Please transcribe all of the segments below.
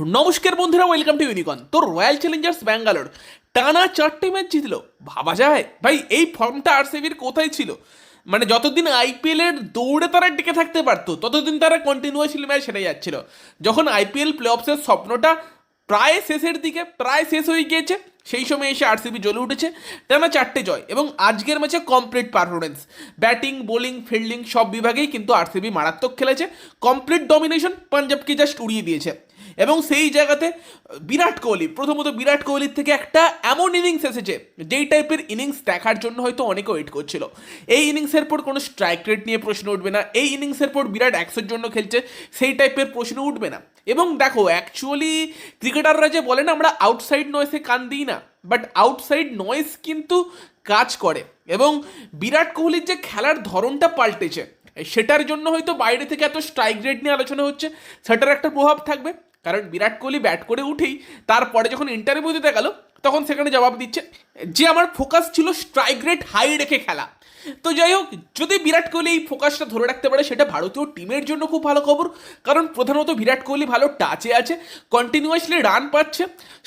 নমস্কার বন্ধুরা welcome to ইউনিকন তো রয়্যাল চ্যালেঞ্জার্স ব্যাঙ্গালোর টানা চারটে ম্যাচ জিতলো। ভাবা যায়? ভাই, এই ফর্মটা আরসিবির কোথায় ছিল? মানে যতদিন আইপিএল এর দৌড়ে তারা টিকে থাকতে পারতো, ততদিন তারা কন্টিনিউয়াসলি ম্যাচ হেরে যাচ্ছিল। যখন আইপিএল প্লে অফসের স্বপ্নটা প্রায় শেষের দিকে, প্রায় শেষ হয়ে গিয়েছে, সেই সময় এসে আরসিবি জ্বলে উঠেছে, টানা চারটে জয় এবং আজকের ম্যাচে complete performance batting bowling fielding সব বিভাগেই কিন্তু আরসিবি মারাত্মক খেলেছে। কমপ্লিট ডমিনেশন পাঞ্জাবকে জাস্ট উড়িয়ে দিয়েছে। এবং সেই জায়গাতে বিরাট কোহলি, প্রথমত বিরাট কোহলির থেকে একটা এমন ইনিংস এসেছে, যেই টাইপের ইনিংস দেখার জন্য হয়তো অনেকে ওয়েট করছিল। এই ইনিংসের পর কোনো স্ট্রাইক রেট নিয়ে প্রশ্ন উঠবে না, এই ইনিংসের পর বিরাট একশোর জন্য খেলছে, সেই টাইপের প্রশ্ন উঠবে না। এবং দেখো অ্যাকচুয়ালি ক্রিকেটাররা যে বলে না, আমরা আউটসাইড নয়েসে কান দিই না বাট আউটসাইড নয়েস কিন্তু কাজ করে। এবং বিরাট কোহলির যে খেলার ধরনটা পাল্টেছে, সেটার জন্য হয়তো বাইরে থেকে এত স্ট্রাইক রেট নিয়ে আলোচনা হচ্ছে, সেটার একটা প্রভাব থাকবে। কারণ বিরাট কোহলি ব্যাট করে উঠেই তারপরে যখন ইন্টারভিউ দিতে গেল, তখন সেখানে জবাব দিচ্ছে, যে আমার ফোকাস ছিল স্ট্রাইক রেট হাই রেখে খেলা। তো যাই হোক, যদি বিরাট কোহলি এই ফোকাসটা ধরে রাখতে পারে, সেটা ভারতীয় টিমের জন্য খুব ভালো খবর। কারণ প্রধানত বিরাট কোহলি ভালো টাচে আছে কন্টিনিউয়াসলি রান পাচ্ছে।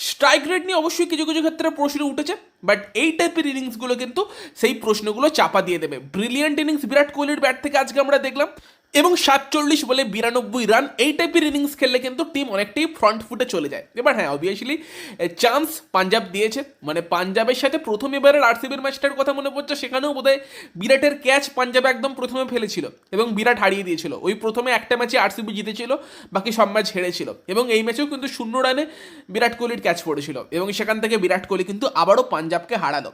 স্ট্রাইক রেট নিয়ে অবশ্যই কিছু কিছু ক্ষেত্রে প্রশ্ন উঠেছে বাট এই টাইপের ইনিংসগুলো কিন্তু সেই প্রশ্নগুলো চাপা দিয়ে দেবে। ব্রিলিয়ান্ট ইনিংস বিরাট কোহলির ব্যাট থেকে আজকে আমরা দেখলাম। এবং সাতচল্লিশ বলে বিরানব্বই রান এই টাইপের ইনিংস খেললে কিন্তু টিম অনেকটাই ফ্রন্ট ফুটে চলে যায়। এবার হ্যাঁ অবভিয়াসলি চান্স পাঞ্জাব দিয়েছে। মানে পাঞ্জাবের সাথে প্রথম এবারের আরসিবির ম্যাচটার কথা মনে পড়ছে, সেখানেও বোধহয় বিরাটের ক্যাচ পাঞ্জাব একদম প্রথমে ফেলেছিল এবং বিরাট হারিয়ে দিয়েছিল। ওই প্রথমে একটা ম্যাচে আরসিবি জিতেছিল, বাকি সব ম্যাচ হেরেছিল। এবং এই ম্যাচেও কিন্তু শূন্য রানে বিরাট কোহলির ক্যাচ পড়েছিল এবং সেখান থেকে বিরাট কোহলি কিন্তু আবারও পাঞ্জাবকে হারালো।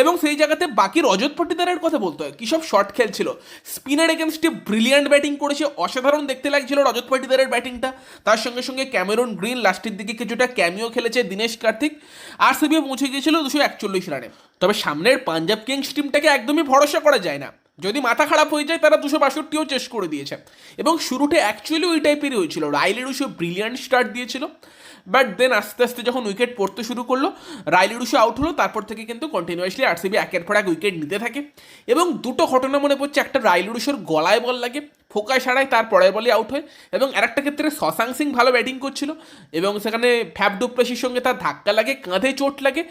এবং সেই জায়গাতে বাকি রজত পাটিদারের কথা বলতে হয়, কি সব শট খেলছিল। স্পিনার এগেনস্টে ব্রিলিয়ান্ট ব্যাটিং করেছে, অসাধারণ দেখতে লাগছিল রজত পাটিদারের ব্যাটিংটা। তার সঙ্গে সঙ্গে ক্যামেরন গ্রিন লাস্টের দিকে কিছুটা ক্যামিও খেলেছে দিনেশ কার্তিক। আর সিবি পৌঁছে গিয়েছিল দুশো একচল্লিশ রানে। তবে সামনের পাঞ্জাব কিংস টিমটাকে একদমই ভরসা করা যায় না। যদি মাথা খারাপ হয়ে যায়, তারা দুশো বাষট্টিও চেস করে দিয়েছে। এবং শুরুতে অ্যাকচুয়ালি ওই টাইপেরই হয়েছিল রাইলের উসে ব্রিলিয়ান্ট স্টার্ট দিয়েছিল। বাট দেন আস্তে আস্তে যখন উইকেট পড়তে শুরু করল, রাইলি রুশো আউট হলো, তারপর থেকে কিন্তু কন্টিনিউয়াসলি আরসিবি একের পর এক উইকেট নিতে থাকে। এবং দুটো ঘটনা মনে পড়ছে, একটা রাইলি রুশোর গলায় বল লাগে, ফোকায় সারায়, তার পরের বলে আউট হয়। এবং আর একটা ক্ষেত্রে শশাং সিং ভালো ব্যাটিং করছিল, এবং সেখানে ফ্যাব ডুপ্লেসির সঙ্গে তার ধাক্কা লাগে, কাঁধে চোট লাগে।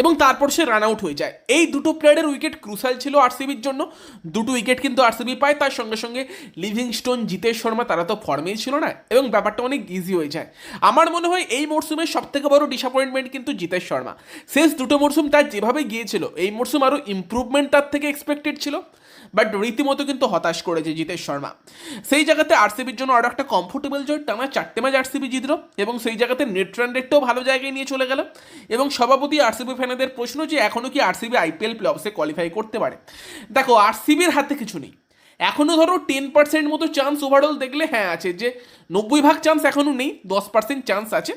এবং তারপর সে রান আউট হয়ে যায়। এই দুটো প্লেয়ারের উইকেট ক্রুশাল ছিল আরসিবির জন্য। দুটো উইকেট কিন্তু আরসিবি পায়, তার সঙ্গে সঙ্গে লিভিংস্টোন জিতেশ শর্মা, তারা তো ফর্মেই ছিল না, এবং ব্যাপারটা অনেক ইজি হয়ে যায়। আমার মনে হয় এই মরশুমের সব থেকে বড় ডিসঅ্যাপয়েন্টমেন্ট কিন্তু জিতেশ শর্মা। শেষ দুটো মরসুম তার যেভাবে গিয়েছিল, এই মরসুম আরও ইম্প্রুভমেন্ট তার থেকে এক্সপেক্টেড ছিল। বাট রীতিমতো কিন্তু হতাশ করেছে জিতেশ শর্মা। সেই জায়গাতে আরসিবির জন্য আরও একটা কমফোর্টেবল জয় টানা চারটে ম্যাচ আরসিবি জিতল এবং সেই জায়গাতে নেট রান রেটটাও ভালো জায়গায় নিয়ে চলে গেল। এবং সভাপতি আরসিবি ফ্যানেদের প্রশ্ন যে এখনও কি আরসিবি আইপিএল প্লে অফসে কোয়ালিফাই করতে পারে? দেখো আরসিবির হাতে কিছু নেই। এখনও ধরো টেন পার্সেন্ট মতো চান্স ওভারঅল দেখলে হ্যাঁ আছে, যে নব্বই ভাগ চান্স এখনও নেই, দশ পার্সেন্ট চান্স আছে।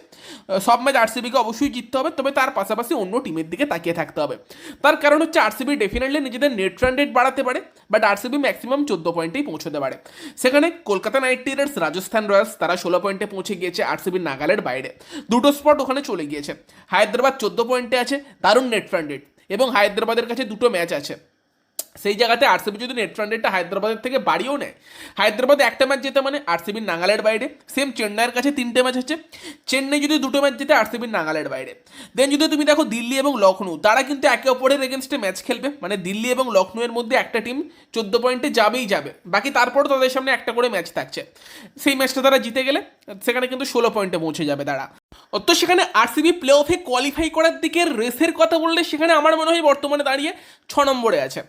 সব ম্যাচ আরসিবিকে অবশ্যই জিততে হবে, তবে তার পাশাপাশি অন্য টিমের দিকে তাকিয়ে থাকতে হবে। তার কারণ হচ্ছে আরসিবি ডেফিনেটলি নিজেদের নেট রান রেট বাড়াতে পারে বাট আরসিবি ম্যাক্সিমাম চোদ্দ পয়েন্টেই পৌঁছতে পারে। সেখানে Kolkata Knight Riders Rajasthan Royals তারা ষোলো পয়েন্টে পৌঁছে গিয়েছে আরসিবির নাগালের বাইরে। দুটো স্পট ওখানে চলে গিয়েছে। হায়দ্রাবাদ চোদ্দ পয়েন্টে আছে, দারুণ নেট রান রেট এবং হায়দ্রাবাদের কাছে দুটো ম্যাচ আছে। সেই জায়গাতে আরসিবি যদি নেট রান রেটটা হায়দ্রাবাদের থেকে বাড়িয়েও নেয়, হায়দ্রাবাদে একটা ম্যাচ জেতে মানে আরসিবির নাগালের বাইরে সেম চেন্নাইয়ের কাছে তিনটে ম্যাচ হচ্ছে চেন্নাই যদি দুটো ম্যাচ জেতে আরসিবির নাগালের বাইরে। দেন যদি তুমি দেখো দিল্লি এবং লখনৌ তারা কিন্তু একে অপরের এগেনস্টে ম্যাচ খেলবে। মানে দিল্লি এবং লখনৌয়ের মধ্যে একটা টিম চোদ্দ পয়েন্টে যাবেই যাবে। বাকি তারপরও তাদের সামনে একটা করে ম্যাচ থাকছে। সেই ম্যাচটা তারা জিতে গেলে, সেখানে কিন্তু ষোলো পয়েন্টে পৌঁছে যাবে তারা। তো সেখানে আরসিবি প্লে অফে কোয়ালিফাই করার দিকে রেসের কথা বললে সেখানে আমার মনে হয় বর্তমানে দাঁড়িয়ে ছ নম্বরে আছে।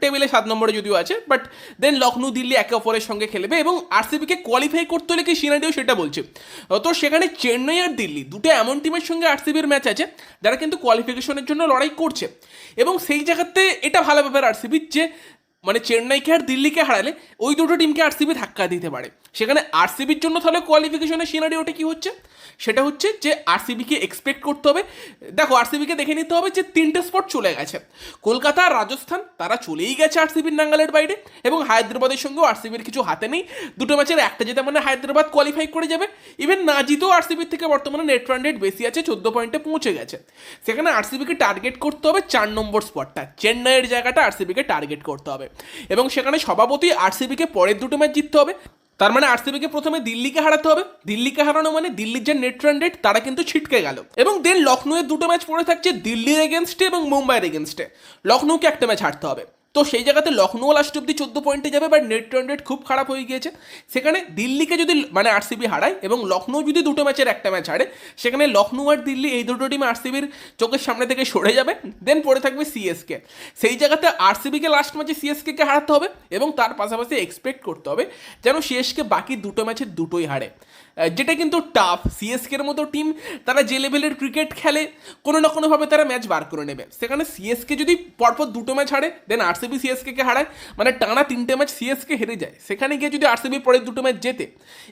টেবিলে সাত নম্বরে যদিও আছে বাট দেন লখনৌ দিল্লি একে অপরের সঙ্গে খেলবে এবং আরসিবিকে কোয়ালিফাই করতে হলে কি সিনারিও সেটা বলছে। তো সেখানে চেন্নাই আর দিল্লি দুটো এমন টিমের সঙ্গে আরসিবির ম্যাচ আছে, যারা কিন্তু কোয়ালিফিকেশনের জন্য লড়াই করছে। এবং সেই জায়গাতে এটা ভালো ব্যাপার আরসিবির যে মানে চেন্নাইকে আর দিল্লিকে হারালে ওই দুটো টিমকে আরসিবি ধাক্কা দিতে পারে। সেখানে আরসিবির জন্য তাহলে কোয়ালিফিকেশনের সিনারিওটা কি হচ্ছে? সেটা হচ্ছে যে আরসিবিকে এক্সপেক্ট করতে হবে। দেখো আরসিবিকে দেখে নিতে হবে যে তিনটে স্পট চলে গেছে। কলকাতা, রাজস্থান, তারা চলেই গেছে আরসিবির নাঙ্গালের বাইরে এবং হায়দ্রাবাদের সঙ্গেও আরসিবির কিছু হাতে নেই। দুটো ম্যাচের একটা যেতে মানে হায়দ্রাবাদ কোয়ালিফাই করে যাবে। ইভেন না জিতেও আরসিবির থেকে বর্তমানে নেট রান রেট বেশি আছে, চোদ্দ পয়েন্টে পৌঁছে গেছে। সেখানে আরসিবিকে টার্গেট করতে হবে চার নম্বর স্পটটা চেন্নাইয়ের জায়গাটা আরসিবিকে টার্গেট করতে হবে। এবং সেখানে সভাপতি আরসিবিকে পরের দুটো ম্যাচ জিততে হবে। তার মানে আরসিবিকে প্রথমে দিল্লিকে হারাতে হবে। দিল্লিকে হারানো মানে দিল্লির যে নেট রান রেট তারা কিন্তু ছিটকে গেল। এবং দেন লখনৌয়ের দুটো ম্যাচ পড়ে থাকছে দিল্লির এগেনস্টে এবং মুম্বাইয়ের এগেনস্টে লখনৌকে একটা ম্যাচ হারতে হবে। তো সেই জায়গাতে লখনৌ লাস্ট অব্দি চোদ্দ পয়েন্টে যাবে বাট নেট রান রেট খুব খারাপ হয়ে গিয়েছে। সেখানে দিল্লিকে যদি মানে আরসিবি হারায় এবং লখনৌ যদি দুটো ম্যাচের একটা ম্যাচ হারে, সেখানে লখনৌ আর দিল্লি এই দুটো টিম আরসিবির চোখের সামনে থেকে সরে যাবে দেন পড়ে থাকবে সিএসকে সেই জায়গাতে আরসিবিকে লাস্ট ম্যাচে সিএসকে হারাতে হবে এবং তার পাশাপাশি এক্সপেক্ট করতে হবে যেন সিএসকে বাকি দুটো ম্যাচের দুটোই হারে। যেটা কিন্তু টাফ সিএসকের মতো টিম তারা যে লেভেলের ক্রিকেট খেলে, কোনো না কোনোভাবে তারা ম্যাচ বার করে নেবে। সেখানে সিএসকে যদি পরপর দুটো ম্যাচ হারে দেন আরসিবি সিএসকে হারায় মানে টানা তিনটে ম্যাচ সিএসকে হেরে যায়। সেখানে গিয়ে যদি আরসিবি পরের দুটো ম্যাচ জেতে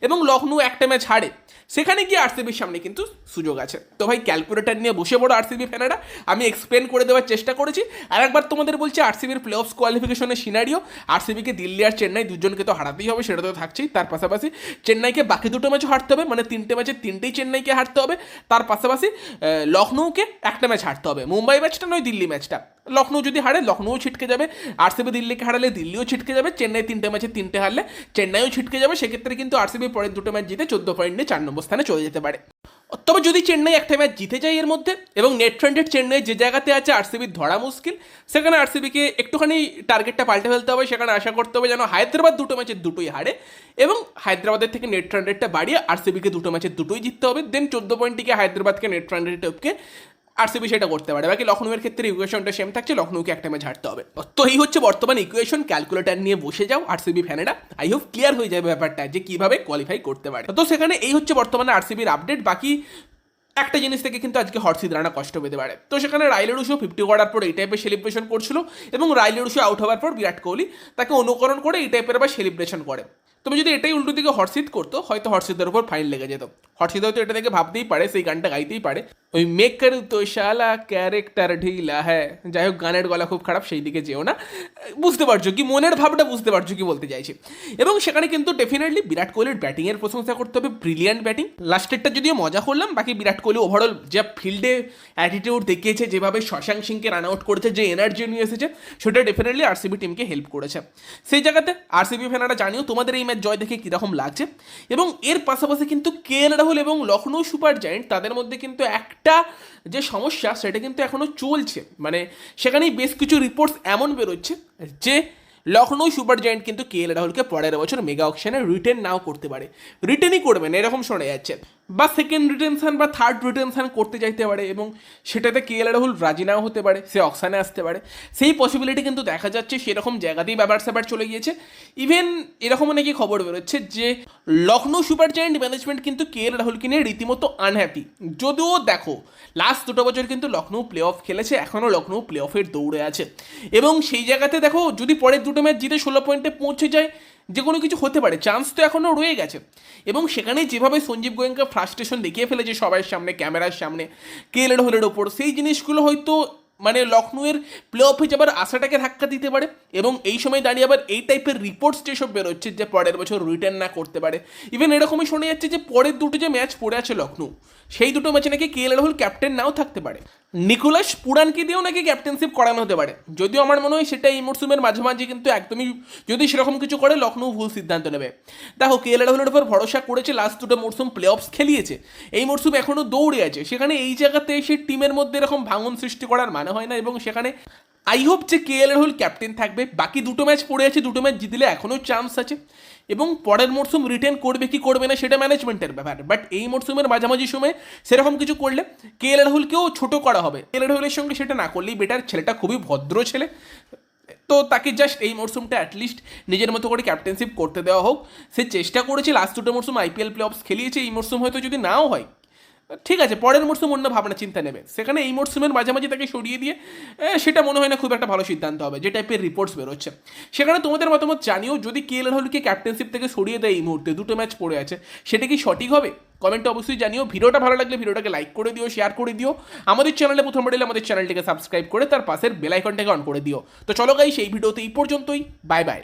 এবং লখনৌ একটা ম্যাচ হারে, সেখানে গিয়ে আরসিবির সামনে কিন্তু সুযোগ আছে। তো ভাই ক্যালকুলেটার নিয়ে বসে পড়ো আরসিবি ফ্যানেরা আমি এক্সপ্লেন করে দেওয়ার চেষ্টা করেছি। আর একবার তোমাদের বলছি আরসিবির প্লে অফস কোয়ালিফিকেশনের সিনারিও আরসিবিকে দিল্লি আর চেন্নাই দুজনকে তো হারাতেই হবে, সেটা তো থাকছেই। তার পাশাপাশি, চেন্নাইকে বাকি দুটো ম্যাচও হারতে হবে মানে তিনটে ম্যাচে তিনটেই চেন্নাইকে হারতে হবে। তার পাশাপাশি লখনৌকে একটা ম্যাচ হারতে হবে। মুম্বাই ম্যাচটা নয়, দিল্লি ম্যাচটা। লখনৌ যদি হারে লখনৌ ছিটকে যাবে। আরসিবি দিল্লিকে হারালে দিল্লিও ছিটকে যাবে। চেন্নাই তিনটে ম্যাচে তিনটে হারলে চেন্নাইও ছিটকে যাবে। সেক্ষেত্রে কিন্তু আরসিবি পরের দুটো ম্যাচ জিতে চোদ্দ পয়েন্ট নিয়ে চার নম্বর স্থানে চলে যেতে পারে। তবে যদি চেন্নাই একটা ম্যাচ জিতে যায় এর মধ্যে, এবং নেট ফ্রেন্ডেড চেন্নাই যে জায়গাতে আছে আরসিবির ধরা মুশকিল, সেখানে আরসিবিকে একটুখানি টার্গেটটা পাল্টে ফেলতে হবে, সেখানে আশা করতে হবে যেন হায়দ্রাবাদ দুটো ম্যাচের দুটোই হারে, এবং হায়দ্রাবাদের থেকে নেট ফ্রেন্ডেডটা বাড়িয়ে আরসিবিকে দুটো ম্যাচের দুটোই জিততে হবে দেন চোদ্দ পয়েন্টটিকে হায়দ্রাবাদকে নেট রান রেটে টপকে আরসিবি সেটা করতে পারে। বাকি লখনৌয়ের ক্ষেত্রে ইকুয়েশনটা সেম থাকছে লখনৌকে একটা ম্যাচ হারতে হবে। তো এই হচ্ছে বর্তমান ইকুয়েশন ক্যালকুলেটার নিয়ে বসে যাও আরসিবি ফ্যানেরা আই হোপ ক্লিয়ার হয়ে যাবে ব্যাপারটা যে কীভাবে কোয়ালিফাই করতে পারে। তো সেখানে এই হচ্ছে বর্তমানে আরসিবির আপডেট বাকি একটা জিনিস থেকে কিন্তু আজকে হর্ষিত রানা কষ্ট পেতে পারে। তো সেখানে রাইলেরুশো ফিফটি করার পর এই টাইপের সেলিব্রেশন করছিল এবং রাইলেরুশো আউট হওয়ার পর বিরাট কোহলি তাকে অনুকরণ করে এই টাইপের আবার সেলিব্রেশন করে। তবে যদি এটাই উল্টো দিকে হর্ষিত করতো, হয়তো হর্ষিতের উপর ফাইন লেগে যেত। হর্ষিত হয়তো এটা দেখে ভাবতেই পারে, সেই গানটা গাইতেই পারে। ওই মেকার তো শালা ক্যারেক্টার ঢিলা হ্যাঁ যাই হোক, গানের গলা খুব খারাপ, সেই দিকে যেও না। বুঝতে পারছ কি, মনের ভাবটা বুঝতে পারছ কি বলতে চাইছি। এবং সেখানে কিন্তু ডেফিনেটলি বিরাট কোহলির ব্যাটিংয়ের প্রশংসা করতে হবে ব্রিলিয়ান্ট ব্যাটিং লাস্টেরটা যদিও মজা করলাম, বাকি বিরাট কোহলি ওভারঅল যা ফিল্ডে অ্যাটিটিউড দেখিয়েছে, যেভাবে শশাঙ্ক সিংকে রান আউট করেছে, যে এনার্জি নিয়ে এসেছে, সেটা ডেফিনেটলি আরসিবি টিমকে হেল্প করেছে। সেই জায়গাতে আরসিবি ফ্যানারা জানিও, তোমাদের এই ম্যাচ জয় দেখে কীরকম লাগছে। এবং এর পাশাপাশি কিন্তু কে এল রাহুল এবং লখনৌ সুপার জায়েন্ট তাদের মধ্যে কিন্তু একটা যে সমস্যা, সেটা কিন্তু এখনও চলছে। মানে সেখানেই বেশ কিছু রিপোর্টস এমন বেরোচ্ছে যে লখনৌ সুপার জায়েন্ট কিন্তু কে এল রাহুলকে পরের বছর মেগা অকশনে রিটেন নাও করতে পারে। রিটেনই করবেন এরকম শোনা যাচ্ছে। বা সেকেন্ড রিটেনশন বা থার্ড রিটেনশন করতে চাইতে পারে এবং সেটাতে কে এল রাহুল রাজি নাও হতে পারে, সে অকশানে আসতে পারে। সেই পসিবিলিটি কিন্তু দেখা যাচ্ছে সেরকম জায়গাতেই ব্যাপার স্যাপার চলে গিয়েছে। ইভেন এরকমও নাকি খবর বেরোচ্ছে যে লখনৌ সুপার জায়েন্ট ম্যানেজমেন্ট কিন্তু কে এল রাহুলকে নিয়ে রীতিমতো আনহ্যাপি যদিও দেখো লাস্ট দুটো বছর কিন্তু লখনৌ প্লে অফ খেলেছে এখনও লখনৌ প্লে অফের দৌড়ে আছে। এবং সেই জায়গাতে দেখো, যদি পরের দুটো ম্যাচ জিতে ষোলো পয়েন্টে পৌঁছে যায় যে কোনো কিছু হতে পারে চান্স তো এখনও রয়ে গেছে। এবং সেখানে যেভাবে সঞ্জীব গোয়েঙ্কা ফ্রাস্ট্রেশন দেখিয়ে ফেলেছে সবার সামনে, ক্যামেরার সামনে কেলের হোলের ওপর, সেই জিনিসগুলো হয়তো মানে লখনৌয়ের প্লে অফে যাবার আশাটাকে ধাক্কা দিতে পারে এবং এই সময় দাঁড়িয়ে আবার এই টাইপের রিপোর্টস যেসব বেরোচ্ছে যে পরের বছর রিটার্ন না করতে পারে। ইভেন এরকমই শোনা যাচ্ছে যে পরের দুটো যে ম্যাচ পড়ে আছে লখনৌ সেই দুটো ম্যাচে নাকি কে এল রাহুল ক্যাপ্টেন নাও থাকতে পারে। নিকোলাস পুরানকে দিয়েও নাকি ক্যাপ্টেনশিপ করানো হতে পারে। যদিও আমার মনে হয় সেটা এই মরসুমের মাঝামাঝি, কিন্তু একদমই যদি সেরকম কিছু করে লখনৌ ভুল সিদ্ধান্ত নেবে। দেখো কে এল রাহুলের উপর ভরসা করেছে লাস্ট দুটো মরসুম প্লে অফস খেলিয়েছে। এই মরসুম এখনও দৌড়ে আছে। সেখানে এই জায়গাতে এসে টিমের মধ্যে এরকম ভাঙন সৃষ্টি করার মানে হয় না এবং সেখানে আই হোপ যে কে এল রাহুল ক্যাপ্টেন থাকবে। বাকি দুটো ম্যাচ পড়ে আছে, দুটো ম্যাচ জিতলে এখনও চান্স আছে। এবং পরের মরসুম রিটেন করবে কি করবে না সেটা ম্যানেজমেন্টের ব্যাপার। বাট এই মরসুমের মাঝামাঝি সময়ে সেরকম কিছু করলে কে এল রাহুলকেও ছোটো করা হবে। কে এল রাহুলের সঙ্গে সেটা না করলেই বেটার ছেলেটা খুবই ভদ্র ছেলে। তো তাকে জাস্ট এই মরসুমটা অ্যাটলিস্ট নিজের মতো করে ক্যাপ্টেনশিপ করতে দেওয়া হোক। সে চেষ্টা করেছে লাস্ট দুটো মরসুম আইপিএল প্লে অফস খেলিয়েছে। এই মরসুম হয়তো যদি নাও হয় ঠিক আছে, পরের মরসুম অন্য ভাবনা, চিন্তা নেবে। সেখানে এই মরসুমের মাঝামাঝি তাকে সরিয়ে দিয়ে সেটা মনে হয় না খুব একটা ভালো সিদ্ধান্ত হবে, যে টাইপের রিপোর্টস বেরোচ্ছে। সেখানে তোমাদের মতামত জানিও, যদি কে এল রাহুলকে ক্যাপ্টেনশিপ থেকে সরিয়ে দেয় এই মুহূর্তে, দুটো ম্যাচ পড়ে আছে, সেটা কি সঠিক হবে? কমেন্টে অবশ্যই জানিও, ভিডিওটা ভালো লাগলে ভিডিওটাকে লাইক করে দিও শেয়ার করে দিও। আমাদের চ্যানেলে প্রথম এলে আমাদের চ্যানেলটিকে সাবস্ক্রাইব করে, তার পাশের বেল আইকনটাকে অন করে দিও। তো চলো গাই সেই ভিডিওতে এই পর্যন্তই বাই বাই